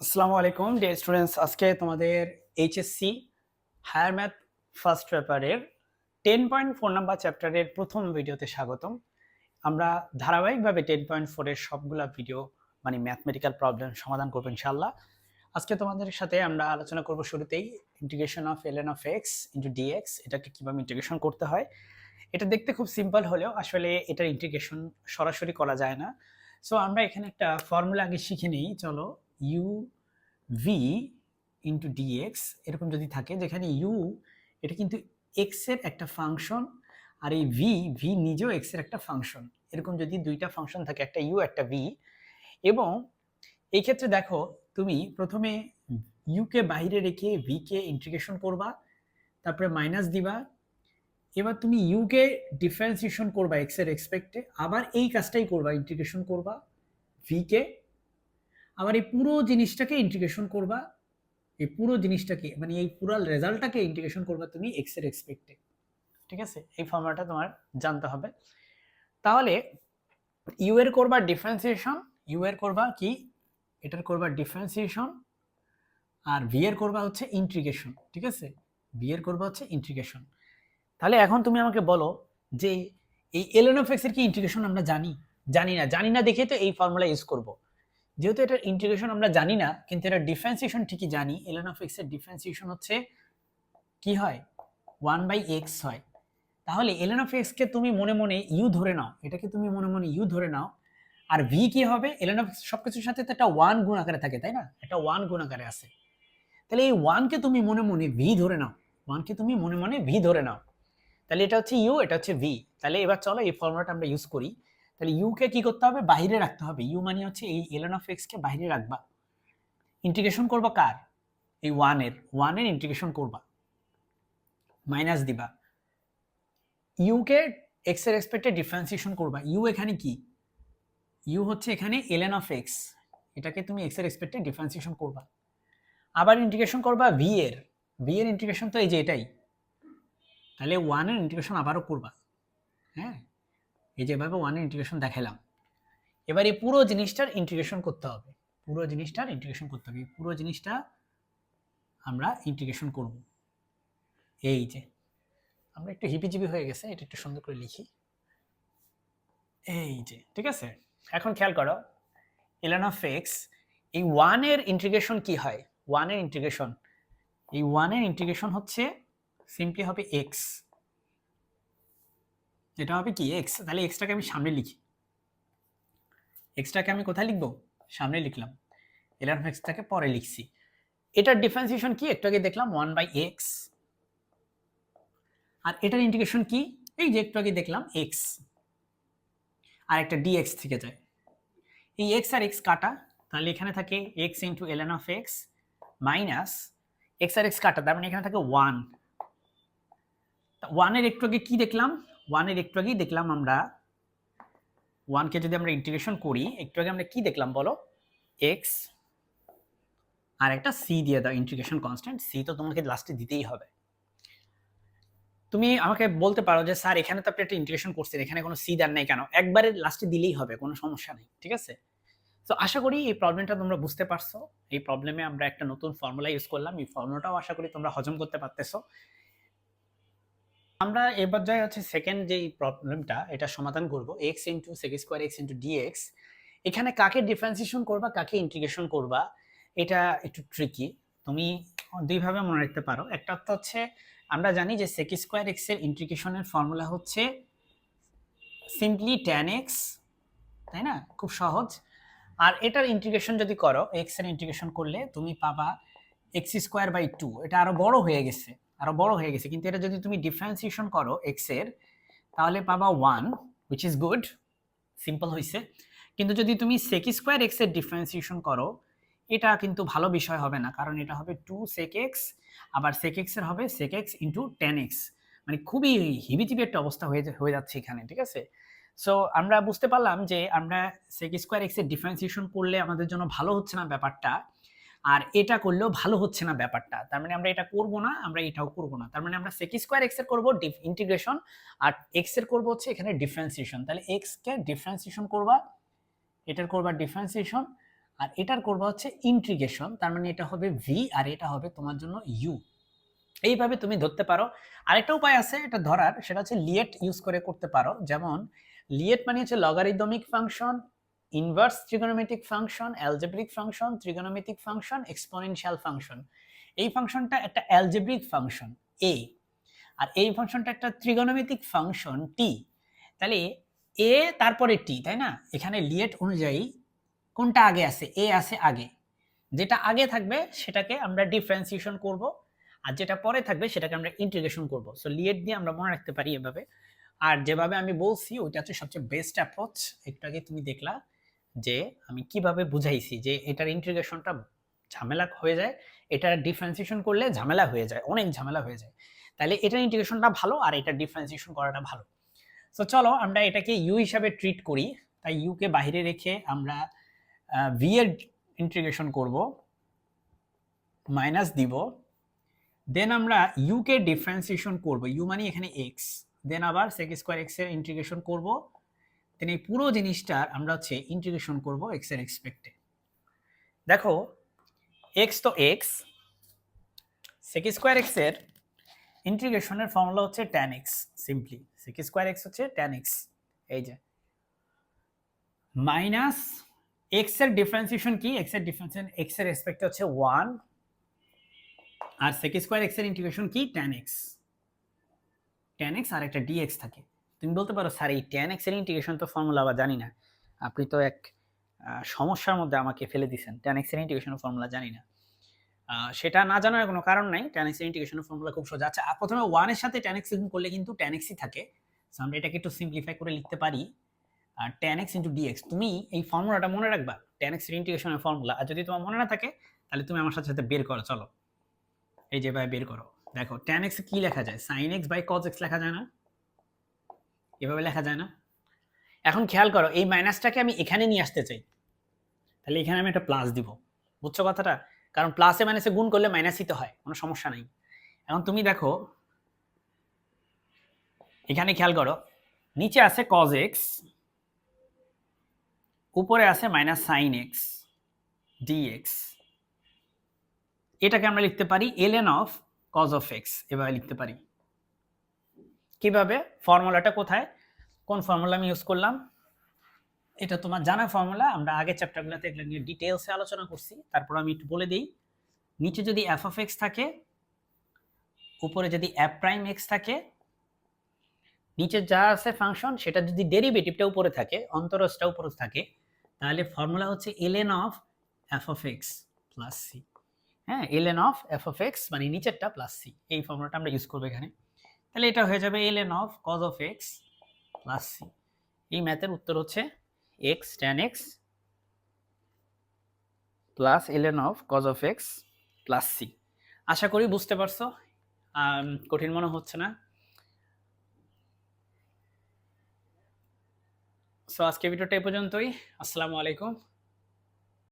আসসালামু আলাইকুম deer students আজকে তোমাদের এইচএসসি হায়ার ম্যাথ ফার্স্ট পেপারের টেন পয়েন্ট ফোর নাম্বার চ্যাপ্টারের প্রথম ভিডিওতে স্বাগতম। আমরা ধারাবাহিকভাবে টেন পয়েন্ট ফোরের সবগুলা ভিডিও মানে ম্যাথমেটিক্যাল প্রবলেম সমাধান করব ইনশাল্লাহ আজকে তোমাদের সাথে আমরা আলোচনা করব শুরুতেই integration of L N of X into D X এটাকে কীভাবে ইন্টিগ্রেশন করতে হয়। এটা দেখতে খুব সিম্পল হলেও আসলে এটার ইন্টিগ্রেশন সরাসরি করা যায় না। সো আমরা এখানে একটা ফর্মুলা আগে শিখে নিই, চলো ইউ ভি ইন্টু ডিএক্স এরকম যদি থাকে, যেখানে ইউ এটা কিন্তু এক্সের একটা ফাংশন আর এই ভি ভি নিজেও এক্সের একটা ফাংশন এরকম যদি দুইটা ফাংশন থাকে, একটা ইউ একটা ভি এবং এই ক্ষেত্রে দেখো, তুমি প্রথমে ইউকে বাইরে রেখে ভিকে ইন্টিগ্রেশন করবা, তারপরে মাইনাস দিবা। এবার তুমি ইউকে ডিফারেন্সিয়েশন করবা এক্সের এক্সপেক্টে আবার এই কাজটাই করবা ইন্টিগ্রেশন করবা। ভিকে আবার এই পুরো জিনিসটাকে ইন্টিগ্রেশন করবা। এই পুরো জিনিসটাকে মানে এই পুরো রেজাল্টটাকে ইন্টিগ্রেশন করবা তুমি এক্সের এক্সপেক্টে ঠিক আছে? এই ফর্মুলাটা তোমার জানতে হবে। তাহলে ইউ এর করবা ডিফারেন্সিয়েশন ইউ এর করবা কি? এটার করবা ডিফারেন্সিয়েশন আর ভি এর করবা হচ্ছে ইন্টিগ্রেশন ঠিক আছে? ভি এর করবা হচ্ছে ইন্টিগ্রেশন তাহলে এখন তুমি আমাকে বলো যে এই এলএন অফ এক্সের কি ইন্টিগ্রেশন আমরা জানি? জানি না। জানি না দেখে তো এই ফর্মুলা ইউজ করব। যেহেতু এটার ইন্টিগ্রেশন আমরা জানি না, কিন্তু এটা ডিফারেন্সিয়েশন ঠিকই জানি। এলএন অফ এক্সের ডিফারেন্সিয়েশন হচ্ছে কি হয়? ওয়ান বাই এক্স হয়। তাহলে এলএন অফ এক্স কে তুমি মনে মনে ইউ ধরে নাও। এটাকে তুমি মনে মনে ইউ ধরে নাও। আর ভি কি হবে? এলএন অফ সব কিছুর সাথে তো একটা ওয়ান গুণ আকারে থাকে, তাই না? একটা ওয়ান গুণ আকারে আছে। তাহলে এই ওয়ানকে তুমি মনে মনে ভি ধরে নাও। ওয়ানকে তুমি মনে মনে ভি ধরে নাও। তাহলে এটা হচ্ছে ইউ এটা হচ্ছে ভি তাহলে এবার চলো এই ফর্মুলাটা আমরা ইউজ করি। তাহলে ইউকে কি করতে হবে? বাইরে রাখতে হবে। ইউ মানে হচ্ছে এই এলএন অফ এক্সকে বাইরে রাখবা। ইন্টিগ্রেশন করবা কার? এই ওয়ানের ওয়ানের ইন্টিগ্রেশন করবা। মাইনাস দিবা। ইউকে এক্সের এক্সপেক্টে ডিফারেন্সিয়েশন করবা। ইউ এখানে কি? ইউ হচ্ছে এখানে এলএন অফ এক্স এটাকে তুমি এক্সের এক্সপেক্টে ডিফারেন্সিয়েশন করবা। আবার ইন্টিগ্রেশন করবা ভি এর। ভি এর ইন্টিগ্রেশন তো এই যে এটাই। তাহলে ওয়ানের ইন্টিগ্রেশন আবারও করবা। হ্যাঁ? এই যে এভাবে ওয়ানের ইন্টিগ্রেশন দেখালাম এবার এই পুরো জিনিসটার ইন্টিগ্রেশন করতে হবে। পুরো জিনিসটার ইন্টিগ্রেশন করতে হবে। পুরো জিনিসটা আমরা ইন্টিগ্রেশন করব। এই যে, আমরা একটু হিপিজিপি হয়ে গেছে, এটা একটু সুন্দর করে লিখি। এই যে, ঠিক আছে? এখন খেয়াল করো এলেন অফ এক্স এই ওয়ানের ইন্টিগ্রেশন কি হয়? ওয়ানের ইন্টিগ্রেশন এই ওয়ানের ইন্টিগ্রেশন হচ্ছে সিম্পলি হবে এক্স এটা হবে কি? এক্স তাহলে এক্সটাকে আমি সামনে লিখি। এক্সটাকে আমি কোথায় লিখব? সামনে লিখলাম। এলার এক্সটাকে পরে লিখছি। এটার ডিফারেন্সিয়েশন কি? একটু আগে দেখলাম ওয়ান বাই এক্স আর এটার ইন্টিগ্রেশন কি? এই যে একটু আগে দেখলাম এক্স আর একটা ডিএক্স থেকে যায়। এই এক্স আর এক্স কাটা, তাহলে এখানে থাকে X into L N of X minus X R X কাটা, তার মানে এখানে থাকে ওয়ান ওয়ানের একটু আগে কি দেখলাম? ওয়ানের একটু আগেই দেখলাম আমরা ওয়ানকে যদি আমরা ইন্টিগ্রেশন করি, একটু আগে আমরা কি দেখলাম বলো? এক্স আর একটা সি দিয়ে দাও ইন্টিগ্রেশন কনস্ট্যান্ট সি তো তোমাকে লাস্টে দিতেই হবে। তুমি আমাকে বলতে পারো যে, স্যার, এখানে তো আপনি একটা ইন্টিগ্রেশন করছেন, এখানে কোনো সি দেন নাই কেন? একবারে লাস্টে দিলেই হবে, কোনো সমস্যা নেই, ঠিক আছে? তো আশা করি এই প্রবলেমটা তোমরা বুঝতে পারছ। এই প্রবলেমে আমরা একটা নতুন ফর্মুলা ইউজ করলাম। এই ফর্মুলাটাও আশা করি তোমরা হজম করতে পারতেছো। আমরা এবার যাই হচ্ছে সেকেন্ড যেই প্রবলেমটা এটা সমাধান করব X into sec square X into D X এখানে কাকে ডিফারেন্সিয়েশন করবা, কাকে ইন্টিগ্রেশন করবা, এটা একটু ট্রিকি তুমি দুইভাবে মনে রাখতে পারো। একটা তো হচ্ছে, আমরা জানি যে সেক স্কোয়ার এক্সের ইন্টিগ্রেশনের ফর্মুলা হচ্ছে সিম্পলি ট্যান এক্স তাই না? খুব সহজ। আর এটার ইন্টিগ্রেশন যদি করো এক্সের ইন্টিগ্রেশন করলে তুমি পাবা এক্স স্কোয়ার বাই টু এটা আরও বড় হয়ে গেছে। আরও বড় হয়ে গেছে। কিন্তু এটা যদি তুমি ডিফারেন্সিয়েশন করো এক্সের, তাহলে পাবা one which is good simple হয়েছে কিন্তু যদি তুমি সেক স্কোয়ার এক্সের ডিফারেন্সিয়েশন করো, এটা কিন্তু ভালো বিষয় হবে না, কারণ এটা হবে টু সেক এক্স আবার সেক এক্সের হবে sec X into tan X মানে খুবই হিবিজিবি একটা অবস্থা হয়ে হয়ে যাচ্ছে এখানে, ঠিক আছে? সো আমরা বুঝতে পারলাম যে আমরা সেক স্কোয়ার এক্সের ডিফারেন্সিয়েশন করলে আমাদের জন্য ভালো হচ্ছে না ব্যাপারটা। আর এটা করলেও ভালো হচ্ছে না ব্যাপারটা। তার মানে আমরা এটা করব না, আমরা এটাও করব না। তার মানে আমরা সেক স্কোয়ার এক্সের করব ইন্টিগ্রেশন আর এক্সের করব হচ্ছে এখানে ডিফারেন্সিয়েশন তাহলে এক্স কে ডিফারেন্সিয়েশন করবা, এটার করবা ডিফারেন্সিয়েশন আর এটার করব হচ্ছে ইন্ট্রিগেশন তার মানে এটা হবে ভি আর এটা হবে তোমার জন্য ইউ এইভাবে তুমি ধরতে পারো। আরেকটা উপায় আছে এটা ধরার, সেটা হচ্ছে লিয়েট ইউজ করে করতে পারো। যেমন লিয়েট মানে হচ্ছে logarithmic function inverse trigonometric function algebraic function trigonometric function exponential function এই ফাংশনটা একটা অ্যালজেব্রিক ফাংশন এ আর এই ফাংশনটা একটা ত্রিগোনোমেট্রিক ফাংশন টি তাহলে এ তারপরে টি তাই না? এখানে লিয়েট অনুযায়ী কোনটা আগে আছে? এ আছে আগে। যেটা আগে থাকবে, সেটাকে আমরা ডিফারেন্সিয়েশন করব। আর যেটা পরে থাকবে, সেটাকে আমরা ইন্টিগ্রেশন করব। সো লিয়েট দিয়ে আমরা মনে রাখতে পারি এভাবে। আর যেভাবে আমি বলছি, ওইটা হচ্ছে সবচেয়ে বেস্ট অ্যাপ্রোচ একটু আগে তুমি দেখলা। যে আমি কীভাবে বুঝাইছি যে এটার ইন্টিগ্রেশনটা ঝামেলা হয়ে যায়, এটার ডিফারেন্সিয়েশন করলে ঝামেলা হয়ে যায়, অনেক ঝামেলা হয়ে যায়। তাহলে এটার ইন্টিগ্রেশনটা ভালো আর এটার ডিফারেন্সিয়েশন করাটা ভালো। সো চলো আমরা এটাকে ইউ হিসাবে ট্রিট করি। তাই ইউকে বাইরে রেখে আমরা ভি এর ইন্টিগ্রেশন করব মাইনাস দিব। দেন আমরা ইউকে ডিফারেন্সিয়েশন করব। ইউ মানে এখানে এক্স দেন আবার সেক স্কোয়ার এক্সের ইন্টিগ্রেশন করব। দেন এই পুরো জিনিসটার আমরা হচ্ছে ইন্টিগ্রেশন করব এক্সের এক্সপেক্টে দেখো এক্স তো এক্স সেক স্কোয়ার এক্সের ইন্টিগ্রেশনের ফর্মুলা হচ্ছে tan x simply sec square x হচ্ছে ট্যান এক্স এই যে। মাইনাস এক্সের ডিফারেন্সিয়েশন কি? এক্সের ডিফারেন্সিয়েশন এক্সের রেসপেক্টে হচ্ছে ওয়ান আর সেক স্কোয়ার এক্সের ইন্টিগ্রেশন কি? ট্যান এক্স ট্যান এক্স আর একটা ডিএক্স থাকে। তুমি বলতে পারো স্যার এই ট্যান এক্সের ইন্টিগ্রেশন তো ফর্মুলা আবার জানি না। আপনি তো এক সমস্যার মধ্যে আমাকে ফেলে দিয়েছেন। ট্যান এক্সের ইন্টিগ্রেশনের ফর্মুলা জানি না। সেটা না জানার কোনো কারণ নাই। ট্যান এক্সের ইন্টিগ্রেশনের ফর্মুলা খুব সোজা। আচ্ছা আর প্রথমে ওয়ানের সাথে ট্যান এক্স করলে কিন্তু ট্যান এক্সই থাকে। So, আমরা এটাকে একটু সিম্পলিফাই করে লিখতে পারি। আর ট্যান এক্স ইন্টু ডিএক্স তুমি এই ফর্মুলাটা মনে রাখবা? ট্যান এক্সের ইন্টিগ্রেশনের ফর্মুলা আর যদি তোমার মনে না থাকে তাহলে তুমি আমার সাথে সাথে বের করো। চলো। এই যে ভাই বের করো। দেখো ট্যান এক্স কি লেখা যায়? Sine x by cos x লেখা যায় না। এভাবে লেখা যায় না। এখন খেয়াল করো, এই মাইনাসটাকে আমি এখানে নিয়ে আসতে চাই। তাহলে এখানে আমি একটা প্লাস দিব। বুঝছ কথাটা? কারণ প্লাসে মাইনাসে গুণ করলে মাইনাসই তো হয়, কোনো সমস্যা নাই। এখন তুমি দেখো, এখানে খেয়াল করো, নিচে আছে কজ এক্স উপরে আছে মাইনাস সাইন এক্স ডিএক্স এটাকে আমরা লিখতে পারি ln of cos of x এভাবে লিখতে পারি। কীভাবে? ফর্মুলাটা কোথায়? কোন ফর্মুলা আমি ইউজ করলাম? এটা তোমার জানা ফর্মুলা, আমরা আগের চ্যাপ্টারগুলোতে এগুলো নিয়ে ডিটেলসে আলোচনা করছি। তারপর আমি একটু বলে দিই, নিচে যদি এফ অফ এক্স থাকে, উপরে যদি এফ প্রাইম এক্স থাকে, নিচে যা আছে ফাংশন সেটা যদি ডেরিভেটিভটা উপরে থাকে অন্তরসটা উপরে থাকে, তাহলে ফর্মুলা হচ্ছে ln of f of x plus c হ্যাঁ ln of f of x মানে নিচেরটা প্লাস সি এই ফর্মুলাটা আমরা ইউজ করব এখানে। তাহলে এটা হয়ে যাবে ln of cos of x plus c এই ম্যাথের উত্তর হচ্ছে x tan x plus ln of cos of x plus c আশা করি বুঝতে পারছ। কঠিন মনে হচ্ছে না। সো আজকে ভিডিওটা এই পর্যন্তই। আসসালামু আলাইকুম।